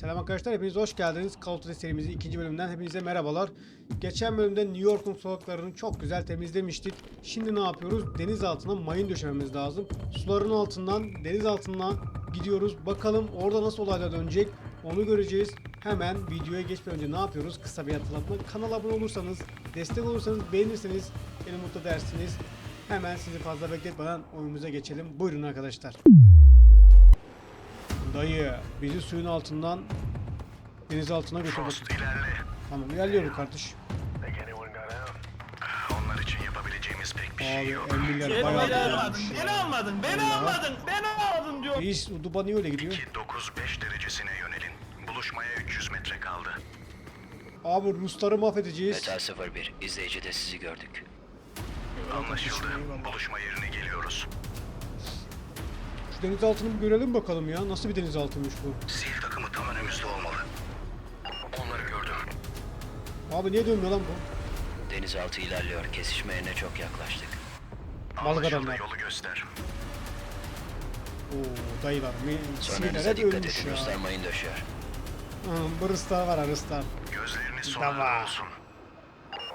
Selam arkadaşlar, hepiniz hoş geldiniz. Call of serimizin ikinci bölümünden hepinize merhabalar. Geçen bölümde New York'un sokaklarını çok güzel temizlemiştik. Şimdi ne yapıyoruz? Deniz altına mayın döşememiz lazım. Suların altından, deniz altından gidiyoruz. Bakalım orada nasıl olaylar dönecek onu göreceğiz. Hemen videoya geçmeden önce ne yapıyoruz? Kısa bir hatırlatma. Kanala abone olursanız, destek olursanız, beğenirseniz beni mutlu edersiniz. Hemen sizi fazla bekletmeden oyunumuza geçelim. Buyurun arkadaşlar. Dayı bizi suyun altından deniz altına götür Frost bakayım. ilerle. Tamam ilerliyorum kardeş. Onlar için yapabileceğimiz pek bir şey Abi yok. emmiler Beni bayağı almadın, güzelmiş beni almadın, beni almadın, beni almadın diyor. Reis Duba niye öyle gidiyor? 2-9-5 derecesine yönelin. Buluşmaya 300 metre kaldı. Abi Rusları mahvedeceğiz. Meta 01, izleyicide sizi gördük. Anlaşıldı. Buluşma yerine geliyoruz. Şu deniz altını bir görelim bakalım ya. Nasıl bir deniz-altıymış bu? Sil takımı tam önümüzde olmalı. Onları gördüm. Abi niye dönmüyor lan bu? Denizaltı ilerliyor, kesişme yerine çok yaklaştık. Balık Anlaşıldı. adamlar. Yolu göster. Oo dayılar. mi- Sonranıza hep dikkat ölmüş edin, ya. Ruslar mayın döşüyor. Hı, bu Ruslar var ha Ruslar. Gözlerini Tamam. sonunda olsun.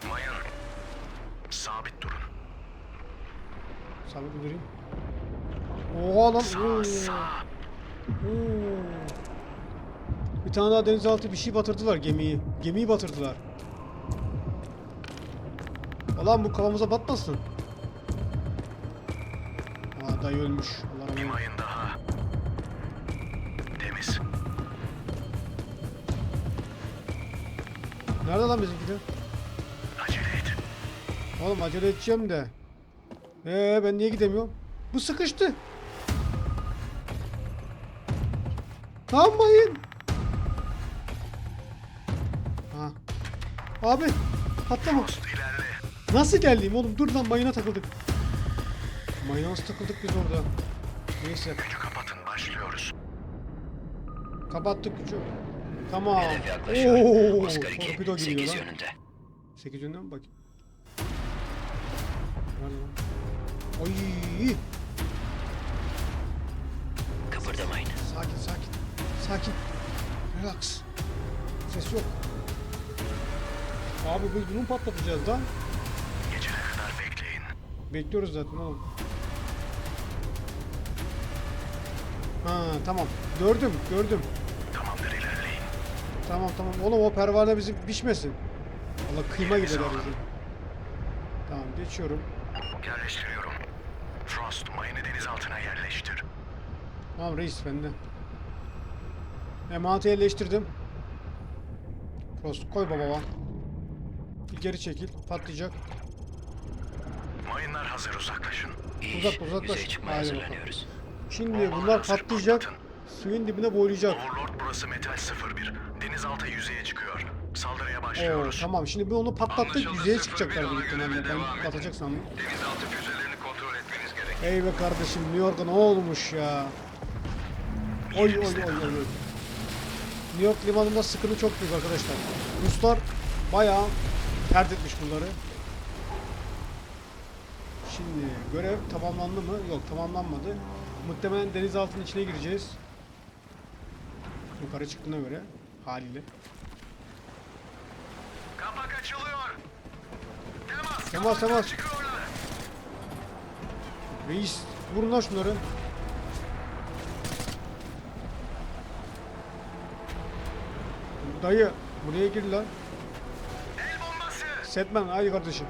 Mayın. Sabit durun. Sabit durayım. Oha lan. Sağ Oo. sağ. Oo. Bir tane daha denizaltı bir şey batırdılar gemiyi. Gemiyi batırdılar. Ulan bu kafamıza batmasın. Aa dayı ölmüş. Allah daha. Temiz. Nerede lan bizimkiler? Acele et. Oğlum acele edeceğim de. Ee ben niye gidemiyorum? Bu sıkıştı. Tamamlayın. Ha. Abi ilerle. Nasıl geldim oğlum? Dur lan mayına takıldık. Mayına nasıl takıldık biz orada? Neyse Gücü kapatın. Başlıyoruz. kapattık gücü. Tamam. Hedef yaklaşıyor. Oo, Oscar 2, torpido geliyor 8 lan. yönünde. 8 yönünden mi bakayım? Nerede lan? Oy! Sakin. Relax. Ses yok. Abi biz bunu patlatacağız lan. Geçene kadar bekleyin. Bekliyoruz zaten oğlum. Ha tamam. Gördüm gördüm. Tamamdır ilerleyin. Tamam tamam. Oğlum o pervane bizi pişmesin. Allah kıyma gibi eder bizi. Tamam geçiyorum. Yerleştiriyorum. Frost mayını denizaltına yerleştir. Tamam reis bende. Emaneti yerleştirdim. Prost koy baba. Bir geri çekil. Patlayacak. Mayınlar hazır uzaklaşın. İyi Uzak, uzaklaş. hazırlanıyoruz. Şimdi bunlar patlayacak. Suyun dibine boylayacak. Overlord burası Metal 01. Denizaltı yüzeye çıkıyor. Saldırıya Oo, başlıyoruz. tamam şimdi bir onu patlattık Anlaşıldı, yüzeye çıkacaklar bir, ona büyük ihtimalle. göre devam Ben edin. patlayacak sandım. Denizaltı füzelerini kontrol etmeniz gerek. Ey be kardeşim New York'a ne olmuş ya. Oy oy oy oy oy. New York limanında sıkıntı çok büyük arkadaşlar. Ruslar bayağı pert etmiş bunları. Şimdi görev tamamlandı mı? Yok tamamlanmadı. Muhtemelen denizaltının içine gireceğiz. Yukarı çıktığına göre haliyle. Kapak açılıyor. Temas. Temas, temas. Reis vurun lan şunları. Dayı buraya gir lan. El bombası. Setmen haydi kardeşim.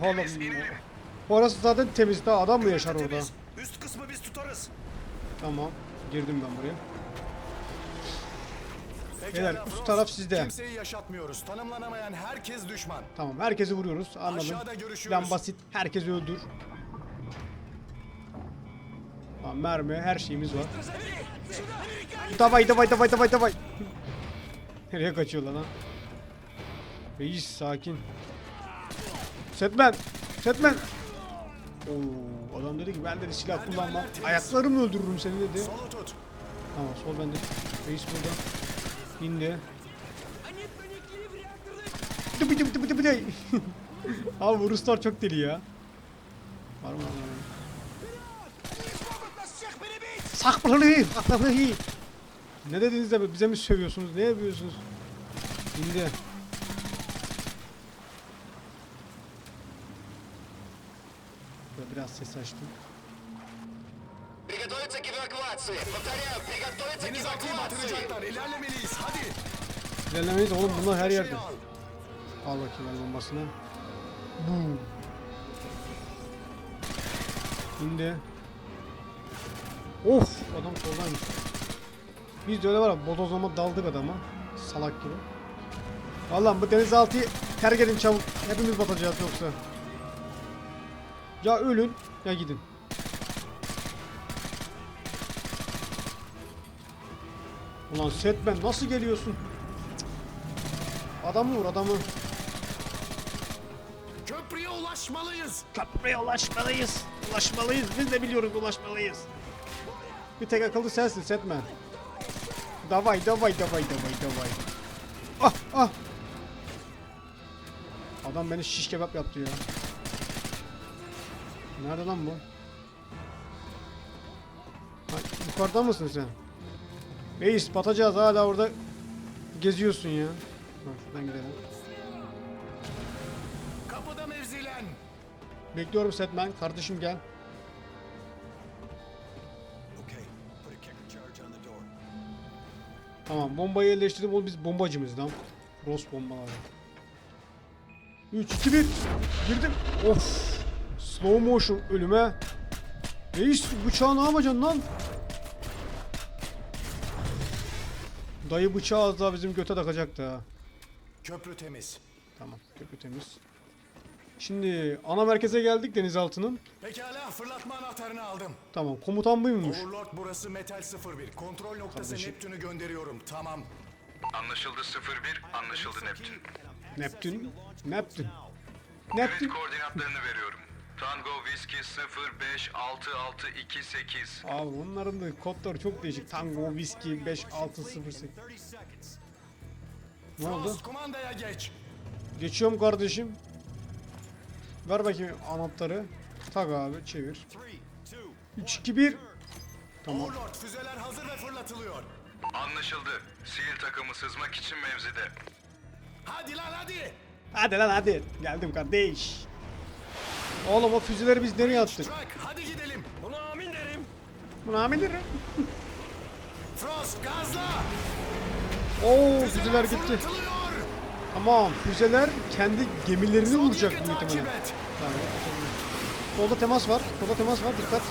Oğlum orası zaten temiz daha adam mı yaşar orada? Üst kısmı biz tutarız. Tamam girdim ben buraya. Beyler, üst taraf sizde. Kimseyi yaşatmıyoruz. Tanımlanamayan herkes düşman. Tamam herkesi vuruyoruz anladım. Aşağıda görüşürüz. Basit herkesi öldür. Tamam mermi her şeyimiz var. Davay davay davay davay davay. Nereye kaçıyor lan ha? Reis sakin. Setmen! Setmen! Oo, adam dedi ki ben dedi silah kullanmam. Ayaklarımla öldürürüm seni dedi. Tamam sol bende. Reis burada. İndi. Bıdı bıdı bıdı bıdı bıdı. Abi bu Ruslar çok deli ya. Var mı? Var mı? Saklamayın. Saklamayın. Ne dediniz de bize mi sövüyorsunuz? Ne yapıyorsunuz? Şimdi. Böyle Biraz ses açtım. Приготовиться к эвакуации. Повторяю, приготовиться к Denizaltıyı эвакуации. batıracaklar. İlerlemeliyiz. Hadi. İlerlemeyiz oğlum bunlar her yerde. Şey al. Al bakayım el bombasını. Boom. İndi. Of adam soldaymış. Biz de öyle var ya bodozlama daldık adama. Salak gibi. Vallahi bu denizaltıyı terk edin çabuk. Hepimiz batacağız yoksa. Ya ölün ya gidin. Ulan Setman nasıl geliyorsun? Adamı vur adamı. Köprüye ulaşmalıyız. Köprüye ulaşmalıyız. Ulaşmalıyız. Biz de biliyoruz ulaşmalıyız. Bir tek akıllı sensin Setman. Davay davay davay davay davay. Ah ah. Adam beni şiş kebap yaptı ya. Nerede lan bu? Ha, yukarıda mısın sen? Reis batacağız hala orada geziyorsun ya. Bak şuradan gidelim. Kapıda mevzilen. Bekliyorum Setman. Kardeşim gel. Tamam bombayı yerleştirdim. Oğlum biz bombacımız lan. Ross bombaları. 3 2 1 girdim. Of. Slow motion ölüme. Reis bıçağı ne yapacaksın lan? Dayı bıçağı az daha bizim göte takacaktı ha. Köprü temiz. Tamam köprü temiz. Şimdi ana merkeze geldik denizaltının. Pekala fırlatma anahtarını aldım. Tamam komutan buymuş. Overlord burası Metal 01. Kontrol noktası Kardeşim. Neptün'ü gönderiyorum. Tamam. Anlaşıldı 01, anlaşıldı Neptün. Neptün. Neptün. Neptün. koordinatlarını veriyorum. Tango Whiskey 056628. Abi onların da kodları çok değişik. Tango, Whiskey, 5608. Ne oldu? Kumandaya geç. Geçiyorum kardeşim. Ver bakayım anahtarı. Tak abi çevir. 3 2 1. Tamam. Overlord füzeler hazır ve fırlatılıyor. Anlaşıldı. Sil takımı sızmak için mevzide. Hadi lan hadi. Hadi lan hadi. Geldim kardeş. Oğlum o füzeleri biz nereye attık? Truck hadi gidelim. Buna amin derim. Buna amirim. Frost gazla. Oo füzeler gitti. Fırlatılıyor. Tamam füzeler kendi gemilerini vuracak bu ihtimalle. Tamam. Solda temas var. Solda temas var. Dikkat.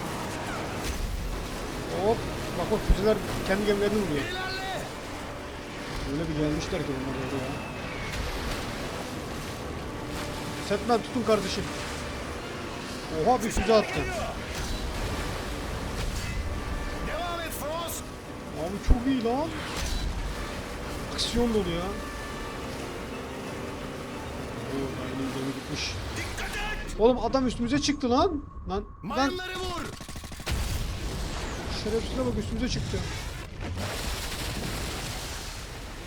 Hop. Bak bak füzeler kendi gemilerini vuruyor. Öyle bir gelmişler ki bunlar orada ya. Setman tutun kardeşim. Oha bir füze attı. Abi çok iyi lan. Aksiyon dolu ya. Benim gemi gitmiş. Oğlum adam üstümüze çıktı lan. Lan lan şerefsize bak üstümüze çıktı.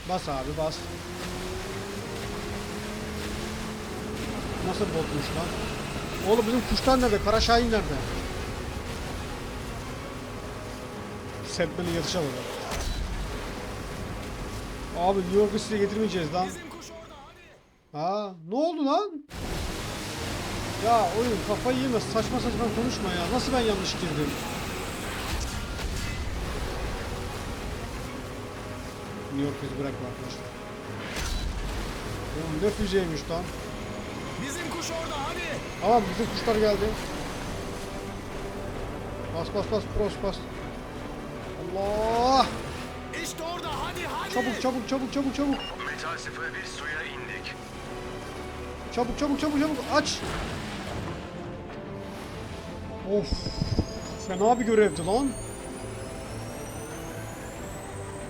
Bas abi bas. Nasıl botmuş lan? Oğlum bizim kuşlar nerede? Kara Şahin nerede? Setman'ın yatışa bak. Abi New York'u size getirmeyeceğiz lan. Bizim kuş orada hadi. Ha, ne oldu lan? Ya oyun kafayı yeme saçma saçma konuşma ya. Nasıl ben yanlış girdim? New York bizi bırakma arkadaşlar. Oğlum ne füzeymiş lan. Bizim kuş orada hadi. Tamam bizim kuşlar geldi. Bas bas bas pros bas. Allah! İşte orada hadi hadi. Çabuk çabuk çabuk çabuk çabuk. Metal 01 suya indik. Çabuk çabuk çabuk çabuk aç. Of. Fena bir görevdi lan.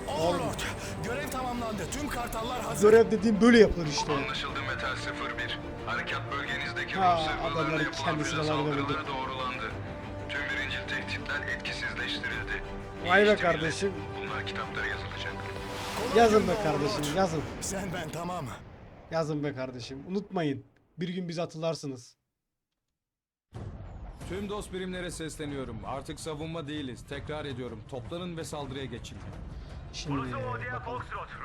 Overlord. Görev tamamlandı. Tüm kartallar hazır. Görev dediğim böyle yapılır işte. Anlaşıldı Metal 01. Harekat bölgenizdeki Ha, Rus adamları yapılan füze saldırıları doğrulandı. Tüm birincil tehditler etkisizleştirildi. Vay be kardeşim. Bunlar kitaplara yazılacak. Yazın be kardeşim yazın. Sen ben tamam. Yazın be kardeşim. Unutmayın. Bir gün bizi hatırlarsınız. Tüm dost birimlere sesleniyorum. Artık savunma değiliz. Tekrar ediyorum. Toplanın ve saldırıya geçin. Şimdi bakalım.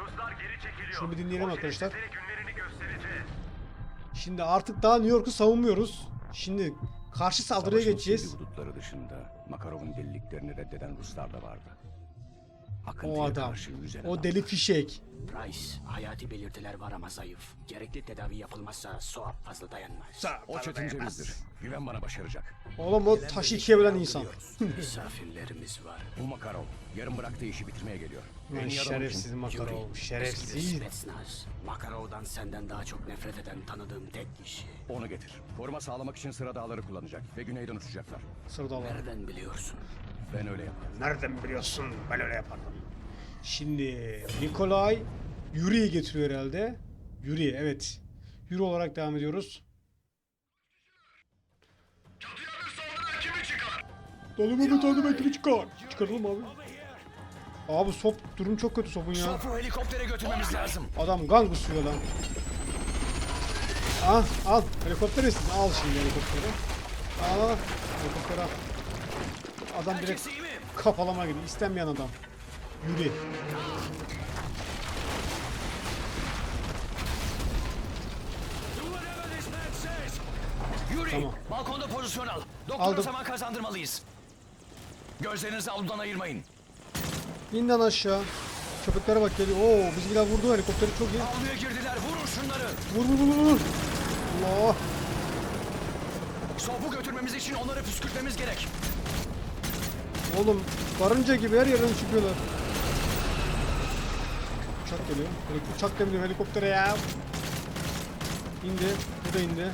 Ruslar geri çekiliyor. Şunu bir dinleyelim arkadaşlar. günlerini göstereceğiz. Şimdi artık daha New York'u savunmuyoruz. Şimdi karşı saldırıya Savaşın geçeceğiz. sivri hudutları dışında Makarov'un deliliklerini reddeden Ruslar da vardı. O Akıntıya adam. karşı yüzen O adam. deli fişek. Price, hayati belirtiler var ama zayıf. Gerekli tedavi yapılmazsa Soap fazla dayanmaz. O çetincemizdir. Güven bana başaracak. Oğlum o taşı ikiye bölen insan. Misafirlerimiz var. Bu Makarov yarın bıraktığı işi bitirmeye geliyor. Adamım şerefsiz. Makarov. Şerefsiz. Spetsnaz. Makarov'dan senden daha çok nefret eden tanıdığım tek kişi. Onu getir. Koruma sağlamak için sıra dağları kullanacak ve güneyden uçacaklar. Sırdalar. Nereden biliyorsun? Ben öyle yaparım. Nereden biliyorsun? Ben öyle yapardım. Şimdi Nikolay Yuri'yi getiriyor herhalde. Yuri evet. Yuri olarak devam ediyoruz. Dalımı bir tane ekibi çıkar. Çıkaralım abi. Abi sop durum çok kötü sopun ya. Topu helikoptere götürmemiz lazım. Adam gang kusuyor lan. Al al helikopter istedim. Al şimdi helikopteri. Al helikopteri al. Adam direkt kafalama gidiyor. İstenmeyen adam. Says. Yuri, Tamam. balkonda pozisyon al. Doktora Aldım. zaman kazandırmalıyız. Gözlerinizi avludan ayırmayın. İn lan aşağı. Köpeklere bak geliyor. Oo bizimkiler vurdu helikopteri çok iyi. Avluya girdiler. Vurun şunları. Vur vur vur vur. Allah. Sopu götürmemiz için onları püskürtmemiz gerek. Oğlum karınca gibi her yerden çıkıyorlar. Uçak geliyor. Helik- Uçak geliyor helikoptere ya. İndi. Bu da indi.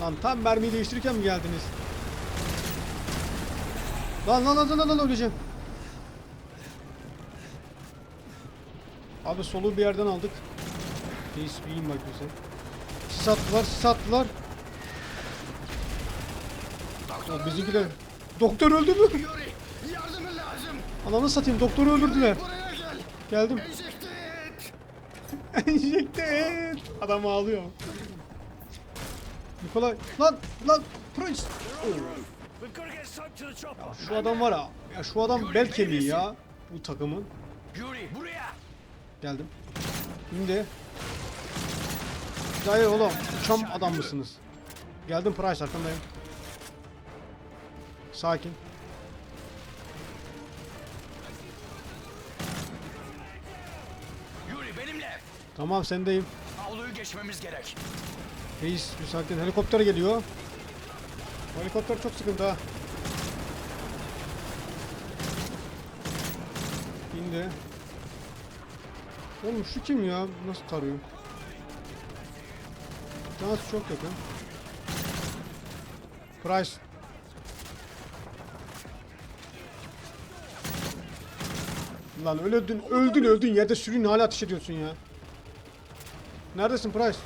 Lan tam mermiyi değiştirirken mi geldiniz? Lan lan lan lan lan öleceğim. Abi soluğu bir yerden aldık. Reis in bakayım sen. Sis attılar, sis. Ya bizimkiler... Doktor öldü mü? Yuri, yardımın lazım. Ananı satayım doktoru öldürdüler. Buraya gel. Geldim. Enjekte et. Enjekte et. Adam ağlıyor. Nikolay lan lan Prince. Chopper. Şu adam var ya. Ya şu adam bel kemiği ya. Bu takımın. Yuri, buraya. Geldim. Şimdi. Hayır oğlum. Uçan adam mısınız? Geldim Price arkandayım. Sakin. Yuri benimle. Tamam sendeyim. Avluyu geçmemiz gerek. Reis bir sakin. Helikopter geliyor. Helikopter çok sıkıntı ha. İndi. Oğlum şu kim ya? Nasıl tarıyor? Dans çok yakın. Price. Lan öldün, öldün, öldün yerde sürün hala ateş ediyorsun ya. Neredesin Price?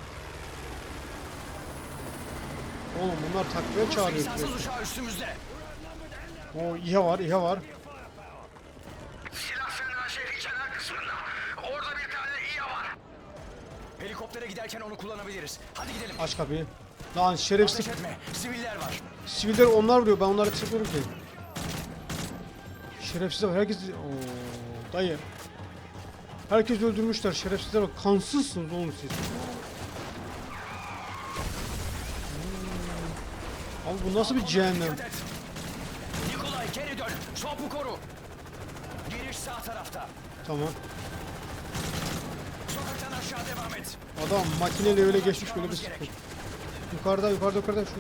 Oğlum bunlar takviye çağırıyor. O İHA var, İHA var. Silah sığınağı şehrin kenar kısmında. Orada bir tane İHA var. Helikoptere giderken onu kullanabiliriz. Hadi gidelim. Aç kapıyı. Lan şerefsiz. Etme. Siviller var. Siviller onlar vuruyor. Ben onlara ateş etmiyorum ki. Şerefsizler var. Herkes... Oo, dayı. Herkes öldürmüşler. Şerefsizler bak. Kansızsınız oğlum siz. Hmm. Abi bu nasıl bir cehennem? Nikolay geri dön. Sopu koru. Giriş sağ tarafta. Tamam. Sokaktan aşağı devam et. Adam makineyle öyle geçmiş böyle bir sıkıntı. Yukarıda yukarıda yukarıda şu.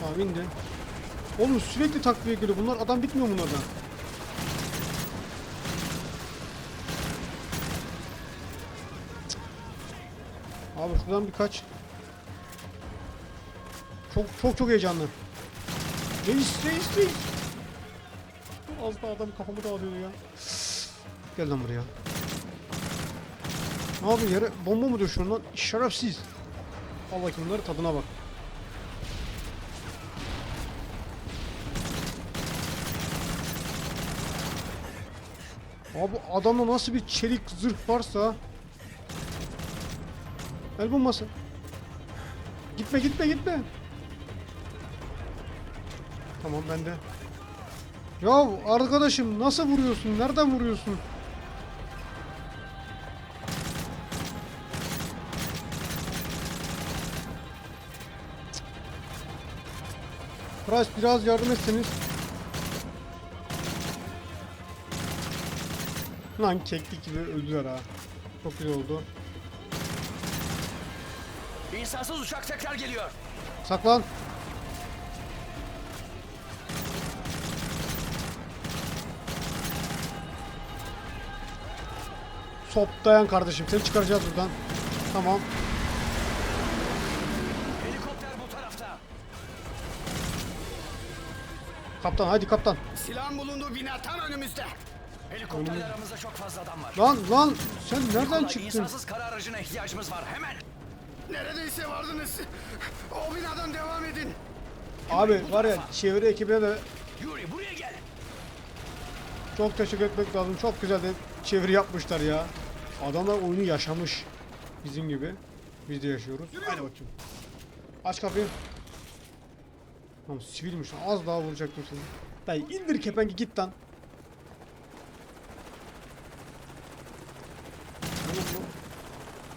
Tamam indi. Oğlum sürekli takviye geliyor. Bunlar adam bitmiyor bunlardan. Abi şuradan birkaç. Çok çok çok heyecanlı. Reis reis reis. Az daha adam kafamı dağılıyor ya. Gel lan buraya. Abi yere bomba mı düşüyorsun lan? Şerefsiz. Al bakayım bunları tadına bak. Abi adamda nasıl bir çelik zırh varsa El bombası. Gitme gitme gitme. Tamam ben de. Ya arkadaşım nasıl vuruyorsun? Nereden vuruyorsun? Price biraz yardım etseniz. Lan keklik gibi öldüler ha. Çok güzel oldu. İnsansız uçak tekrar geliyor. Saklan. Sop dayan kardeşim. Seni çıkaracağız buradan. Tamam. Helikopter bu tarafta. Kaptan hadi kaptan. Silahın bulunduğu bina tam önümüzde. Helikopterle aramızda çok fazla adam var. Lan lan sen nereden çıktın? insansız kara aracına ihtiyacımız var. Hemen. Neredeyse vardınız. O binadan devam edin. Abi var ya çevre ekibine de Yuri buraya gel. çok teşekkür etmek lazım. Çok güzel de çeviri yapmışlar ya. Adamlar oyunu yaşamış. Bizim gibi. Biz de yaşıyoruz. Hadi bakayım. Aç kapıyı. Tamam sivilmiş. lan. Az daha vuracaktım seni. Dayı indir kepengi git lan.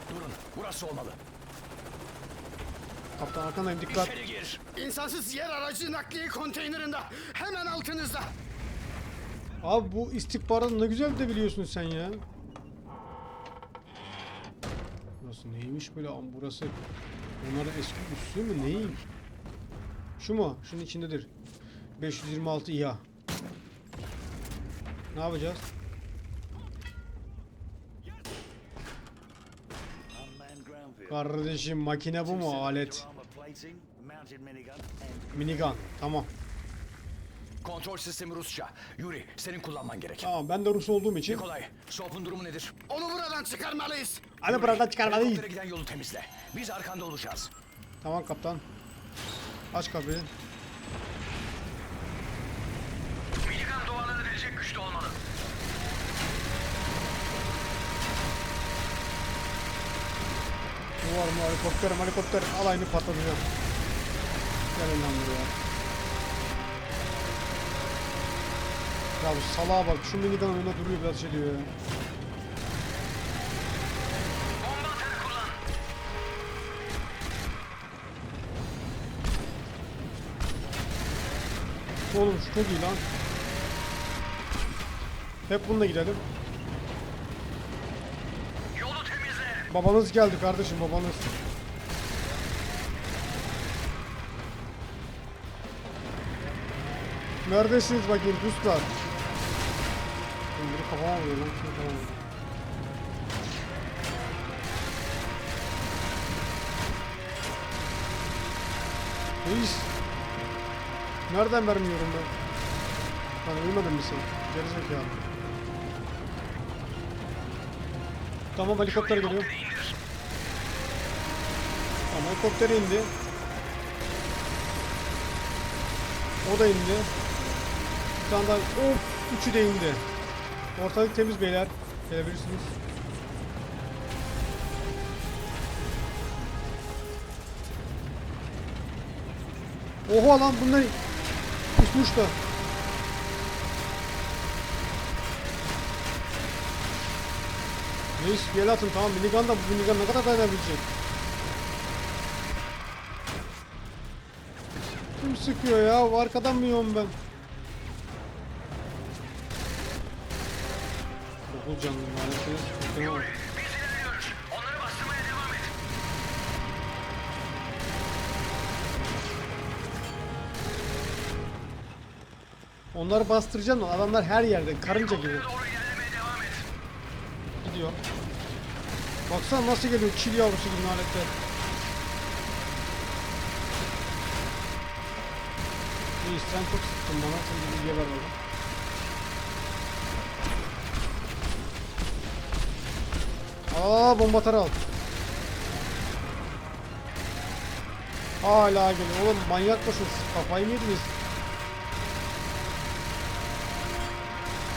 Durun. Burası olmalı. Kaptan arkandayım dikkat. İçeri gir. İnsansız yer aracı nakliye konteynerında. Hemen altınızda. Abi bu istihbaratı ne güzel de biliyorsun sen ya. Burası neymiş böyle ama burası onların eski üssü mü neyim? Şu mu? Şunun içindedir. 526 İHA. Ne yapacağız? Kardeşim makine bu mu alet? Minigun. Tamam. Kontrol sistemi Rusça. Yuri senin kullanman gerek. Tamam ben de Rus olduğum için. Nikolay, Soap'un durumu nedir? Onu buradan çıkarmalıyız. Hadi buradan. Helikoptere giden yolu temizle. Biz arkanda olacağız. Tamam kaptan. Aç kapıyı. Minigun duvardan edilecek güçte olmalı. Bu var mı helikopter helikopter alayını patlatacağım. Gelin lan buraya. Ya bu salağa bak şu minigun önünde duruyor biraz şey diyor ya. Oğlum şu çok iyi lan. Hep bununla gidelim. Babanız geldi kardeşim babanız. Neredesiniz bakayım puslar? Biri kafama vuruyor lan. Kim kafama vuruyor? Reis. Nereden vermiyorum ben? Lan uyumadın mı sen? Gerizekalı. Tamam helikopter geliyor. Tamam helikopter indi. O da indi. Bir tane daha. Of! Üçü de indi. Ortalık temiz beyler. Gelebilirsiniz. Oha lan bunlar pusmuş da. Reis bir el atın tamam minigun da bu minigun ne kadar dayanabilecek? Sıkıyor ya? Arkadan mı yiyorum ben? Okul canlı maalesef. Onları bastırmaya devam et. Onları bastıracaksın. Adamlar her yerde. Karınca gibi. Gidiyor. Baksana nasıl geliyor. Çil yavrusu gibi aletler. İyi sen çok sıktın bana. Sen bir bilgiye ver bana. Aa bomba atar al. Hala geliyor. Oğlum manyak mısınız? Kafayı mı yediniz?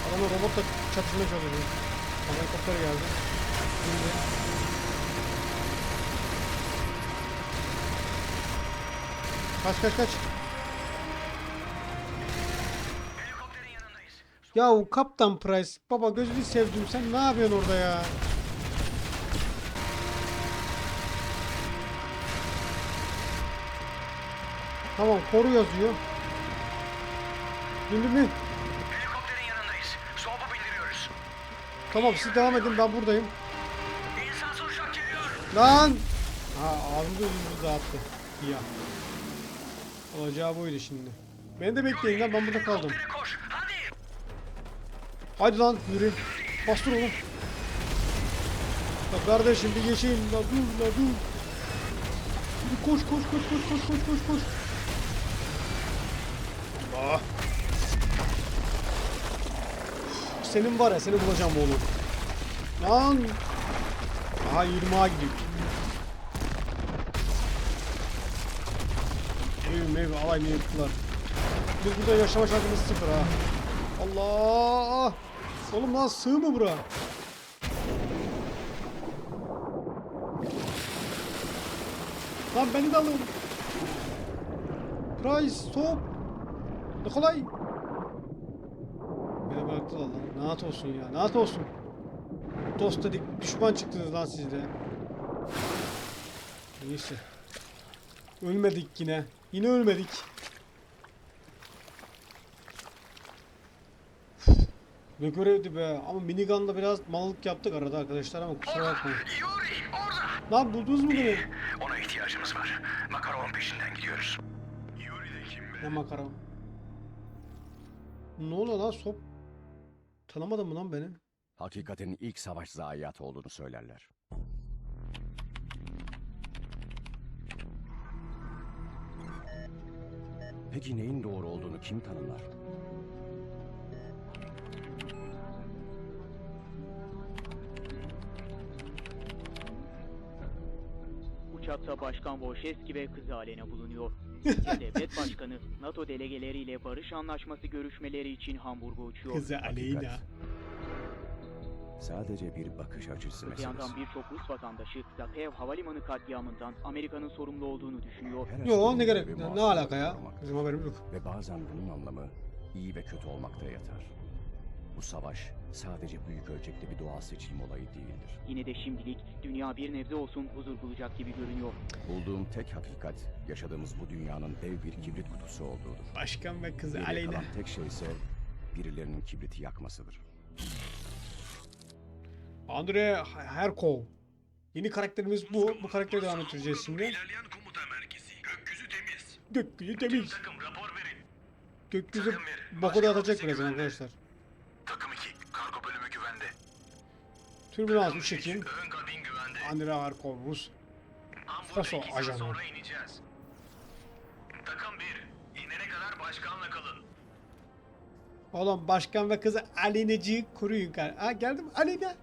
Adamı robotla çatışmaya çalışıyor. Helikopter geldi. Şimdi. Kaç kaç kaç. Ya Kaptan Price. Baba gözünü sevdim. Sen ne yapıyorsun orada ya? Tamam koru yazıyor. Bindi mi? Helikopterin yanındayız. Soğupu bildiriyoruz. Tamam siz devam edin ben buradayım. İnsansız uçak geliyor. Lan! Ha ağzımda yüzümü dağıttı. Ya. Olacağı buydu şimdi. Beni de bekleyin lan ben burada kaldım. Helikoptere koş. Hadi. Lan yürü. Bastır oğlum. Ya kardeşim bir geçeyim. La dur la dur. Yürü koş koş koş koş koş koş koş koş. Allah. Senin var ya seni bulacağım oğlum. Lan. Aha 20'a gidiyor. Ev mev alay mevzular. Biz burada yaşama şartımız sıfır ha. Allah! Oğlum lan sığ mı bura? Lan beni de alın. Price, stop. Ne kolay. Beni bıraktılar lan. Naat olsun ya, naat olsun. Dost dedik, düşman çıktınız lan siz de. Neyse. Ölmedik yine. Yine ölmedik. Ne görevdi be. Ama minigun'da biraz mallık yaptık arada arkadaşlar ama kusura bakmayın. Yuri orada. Lan buldunuz mu beni? Ona ihtiyacımız var. Makarov'un peşinden gidiyoruz. Yuri de kim be? Ne makara. Ne oluyor lan sop? Tanımadın mı lan beni? Hakikatin ilk savaş zayiatı olduğunu söylerler. Peki neyin doğru olduğunu kim tanımlar? Uçakta Başkan Volşevski ve kızı Alena bulunuyor. Devlet Başkanı NATO delegeleriyle barış anlaşması görüşmeleri için Hamburg'a uçuyor. Kızı Aleyna. Sadece bir bakış açısı Öte meselesi. yandan birçok Rus vatandaşı Zakev Havalimanı katliamından Amerika'nın sorumlu olduğunu düşünüyor. Her Yo ne gerek? Ne, ne alaka ya? Bizim haberimiz yok. Ve bazen bunun anlamı iyi ve kötü olmakta yatar. Bu savaş sadece büyük ölçekli bir doğal seçim olayı değildir. Yine de şimdilik dünya bir nebze olsun huzur bulacak gibi görünüyor. Bulduğum tek hakikat yaşadığımız bu dünyanın dev bir kibrit kutusu olduğudur. Başkan ve kızı Geriye Aleyna. kalan tek şey ise birilerinin kibriti yakmasıdır. Andre Herkov. Yeni karakterimiz bu. Bu karakteri devam ettireceğiz şimdi. İlerleyen komuta merkezi. Gökyüzü temiz. Gökyüzü temiz. Takım rapor verin. Gökyüzü boku da atacak birazdan arkadaşlar. Takım 2. Kargo bölümü güvende. Türbülans 3 Ekim. Ön kabin güvende. Andre Herkov Rus. Faso ajanı. sonra ineceğiz. Takım 1. İnene kadar başkanla kalın. Oğlum başkan ve kızı Alena'cıyı koruyun. Ha geldim Alena.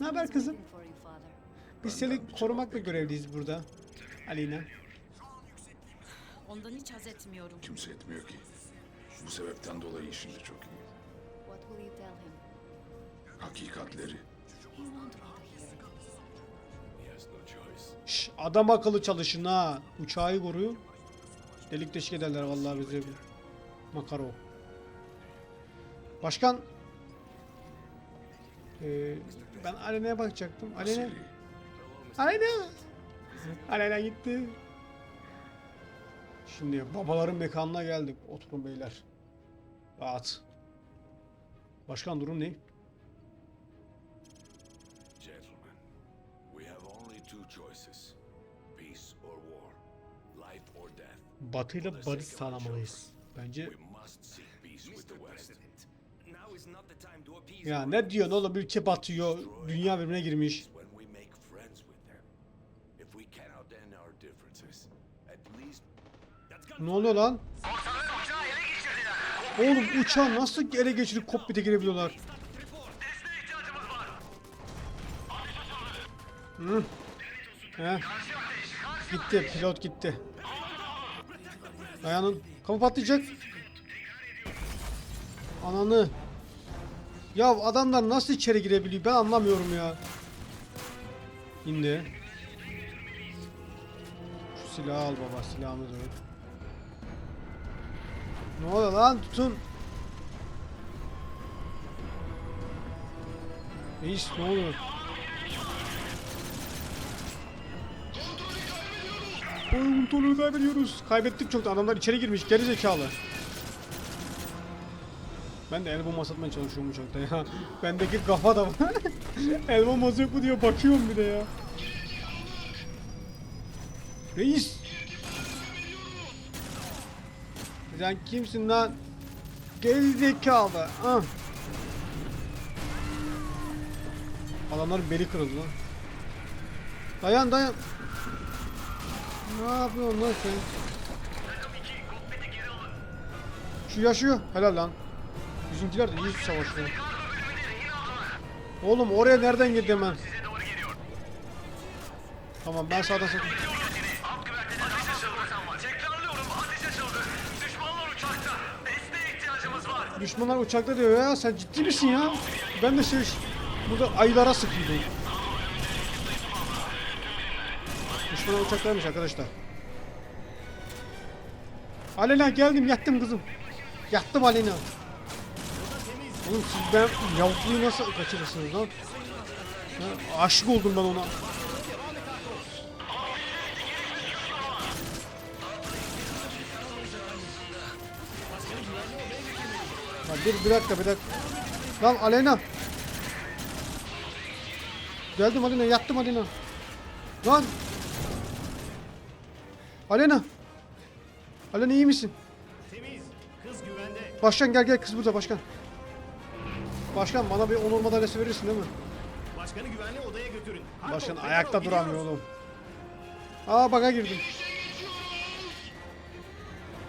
Ne haber kızım? Biz seni korumakla görevliyiz burada. Alena. Ondan hiç haz etmiyorum. Kimse etmiyor ki. Bu sebepten dolayı işinde çok iyi. Hakikatleri. Şş, adam akıllı çalışın ha. Uçağı koruyun. Delik deşik ederler vallahi bizi. Makarov. Başkan. Ee, ben Alena'ya bakacaktım. Alena. Alena. Alena gitti. Şimdi babaların mekanına geldik. Oturun beyler. Rahat. Başkan durum ne? choices. Peace or war. Life or death. Batı ile barış sağlamalıyız. Bence ya ne diyorsun oğlum ülke batıyor, dünya birbirine girmiş. Ne oluyor lan? Oğlum uçağı nasıl ele geçirip kokpite girebiliyorlar? Hı. Gitti pilot gitti. Dayanın. Kapı patlayacak. Ananı. Ya adamlar nasıl içeri girebiliyor ben anlamıyorum ya. İndi. Şu silahı al baba silahımız yok. Ne oluyor lan tutun. Reis ne oluyor? Kontrolü kaybediyoruz. Kaybettik çok da adamlar içeri girmiş geri zekalı. Ben de el bombası atmaya çalışıyorum uçakta ya. Bendeki kafa da var. el bombası yok mu diyor bakıyorum bir de ya. Reis. Sen kimsin lan? Geri zekalı. Ah. Adamların beli kırıldı lan. Dayan dayan. Ne yapıyorsun lan sen? Şu yaşıyor. Helal lan. Bizimkiler de iyi savaşıyor. Oğlum oraya nereden girdi hemen? Tamam ben sağdan açıldı. Düşmanlar uçakta. Diyor ya sen ciddi misin ya? Ben de şey burada ayılara Düşmanlar uçaktaymış arkadaşlar. Alena geldim yattım kızım. Yattım Alena. Oğlum siz ben yavukluyu nasıl kaçırırsınız lan? Ha, aşık oldum ben ona. Ya bir, bir dakika bir dakika. Lan Alena. Geldim Alena yattım Alena. Lan. Alena. Alena iyi misin? Temiz. Kız güvende. Başkan gel gel kız burada başkan. Başkan bana bir onur madalyası verirsin değil mi? Başkanı güvenli odaya götürün. Harpo, Başkan Petro, ayakta gidiyoruz. duramıyor oğlum. Aa baga girdim.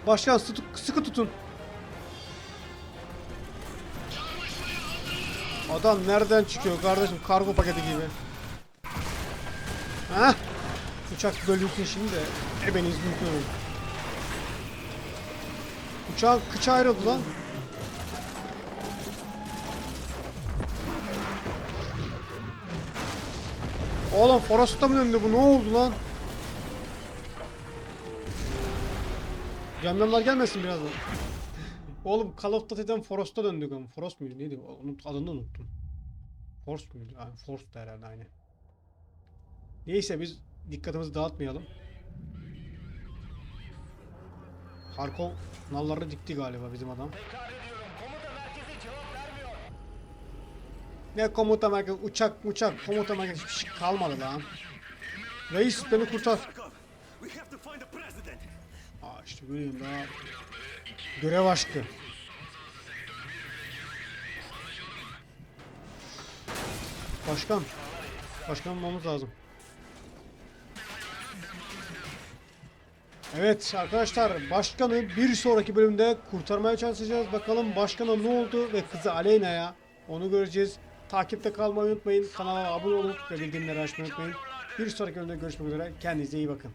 Başkan sıkı, sıkı tutun. Adam nereden çıkıyor kardeşim kargo paketi gibi. Hah. Uçak bölünsün şimdi de ebeniz mümkün Uçağın kıçı ayrıldı lan. Oğlum Forest'a mı döndü bu? Ne oldu lan? Camyonlar gelmesin birazdan. Oğlum Call of Duty'den Forest'a döndük ama. Forest muydu? Neydi? Onun adını unuttum. Force muydu? Yani Force'da herhalde aynı. Neyse biz dikkatimizi dağıtmayalım. Harkov nalları dikti galiba bizim adam. Ne komuta merkezi? Uçak uçak komuta merkezi hiçbir şey kalmadı lan. Reis beni kurtar. Aa işte göreyim daha. Görev aşkı. Başkan. Başkan bulmamız lazım. Evet arkadaşlar başkanı bir sonraki bölümde kurtarmaya çalışacağız. Bakalım başkana ne oldu ve kızı Aleyna'ya onu göreceğiz. Takipte kalmayı unutmayın. Kanala abone olup ve bildirimleri açmayı unutmayın. Bir sonraki bölümde görüşmek üzere. Kendinize iyi bakın.